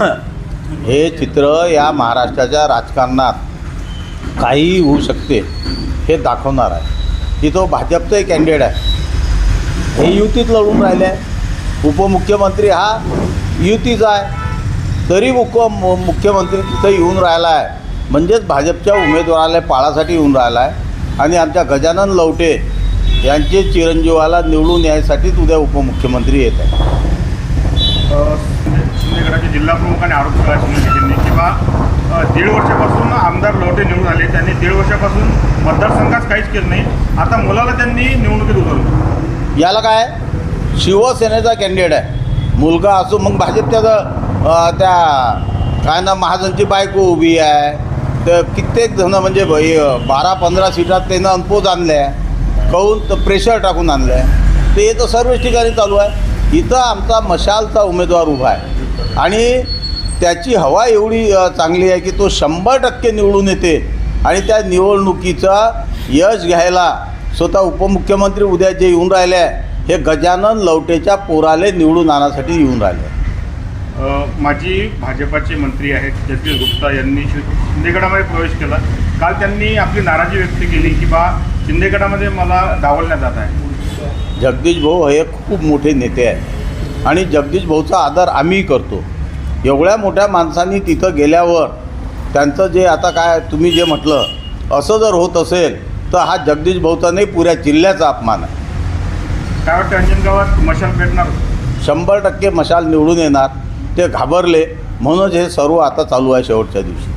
हे चित्र या महाराष्ट्राच्या राजकारणात काहीही होऊ शकते हे दाखवणार आहे. की तो भाजपचाही कॅन्डिडेट आहे. हे युतीत लढून राहिले आहे उपमुख्यमंत्री हा युतीचा आहे. तरी उप मुख्यमंत्री तिथं येऊन राहिला आहे. म्हणजेच भाजपच्या उमेदवाराला पाळासाठी येऊन राहिला आहे. आणि आमच्या गजानन लवटे यांचे चिरंजीवाला निवडून यायसाठीच उद्या उपमुख्यमंत्री येत आहे जिल्हाप्रमुखाने आरोप केला. सुनील किंवा दीड वर्षापासून आमदार लवटे निवडून आले. त्यांनी दीड वर्षापासून मतदारसंघात काहीच केलं नाही. आता मुलाला त्यांनी निवडणुकीत उतरवलं. याला काय? शिवसेनेचा कॅन्डिडेट आहे. मुलगा असो मग भाजप त्याचं त्या काय ना महाजनची बायको उभी आहे. तर कित्येक जण म्हणजे भाई बारा पंधरा सीटात त्यानं अनपोज आणले आहे कहून तर प्रेशर टाकून आणलं आहे ते तर सर्वच ठिकाणी चालू आहे. इथं आमचा मशालचा उमेदवार उभा आहे. आणि त्याची हवा एवढी चांगली आहे की तो शंभर टक्के निवडून येते. आणि त्या निवडणुकीचा यश घ्यायला स्वतः उपमुख्यमंत्री उद्या जे येऊन राहिले आहे हे गजानन लवटेच्या पोराले निवडून आणण्यासाठी येऊन राहिले माजी भाजपाचे मंत्री आहेत जगदीश गुप्ता यांनी शि- शिंदे गटामध्ये प्रवेश केला. काल त्यांनी आपली नाराजी व्यक्त केली की बा शिंदे गटामध्ये मला डावलण्यात जात आहे. जगदीश भाऊ हे खूप मोठे नेते आहेत. आणि जगदीश भाऊचा आदर आम्हीही करतो. एवढ्या मोठ्या माणसांनी तिथं गेल्यावर त्यांचं जे आता काय तुम्ही जे म्हटलं असं जर होत असेल तर हा जगदीश भाऊचा नाही पुऱ्या जिल्ह्याचा अपमान आहे. काय वाटतं अंजनगावात मशाल पेटणार? शंभर टक्के मशाल निवडून येणार. ते घाबरले. म्हणूनच हे सर्व आता चालू आहे शेवटच्या दिवशी.